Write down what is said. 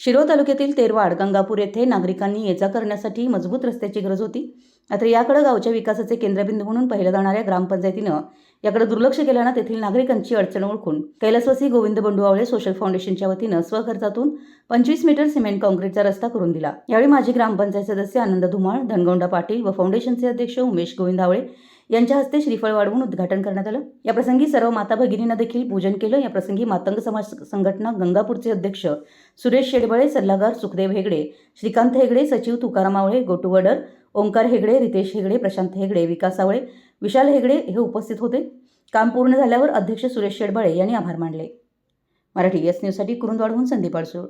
शिरोळ तालुक्यातील तेरवाड गंगापूर येथे नागरिकांनी ये जा करण्यासाठी मजबूत रस्त्याची गरज होती. मात्र याकडे गावच्या विकासाचे केंद्रबिंदू म्हणून पाहिलं जाणाऱ्या ग्रामपंचायतीनं याकडे दुर्लक्ष केल्यानं तेथील नागरिकांची अडचण ओळखून कैलासवासी गोविंद बंडू आवळे सोशल फाउंडेशनच्या वतीनं स्वखर्चातून पंचवीस मीटर सिमेंट काँक्रीटचा रस्ता करून दिला. यावेळी माजी ग्रामपंचायत सदस्य आनंद धुमाळ धनगौंडा पाटील व फाउंडेशनचे अध्यक्ष उमेश गोविंद आवळे यांच्या हस्ते श्रीफळ वाढवून उद्घाटन करण्यात आलं. याप्रसंगी सर्व माता भगिनींना देखील पूजन केलं. या प्रसंगी मातंग समाज संघटना गंगापूरचे अध्यक्ष सुरेश शेडबळे सल्लागार सुखदेव हेगडे श्रीकांत हेगडे सचिव तुकाराम आवळे गोटू वडर ओंकार हेगडे रितेश हेगडे प्रशांत हेगडे विकास आवळे विशाल हेगडे हे उपस्थित होते. काम पूर्ण झाल्यावर अध्यक्ष सुरेश शेडबळे यांनी आभार मानले. मराठी एस न्यूजसाठी कुरुंदवाडहून संदीप अडसूळ.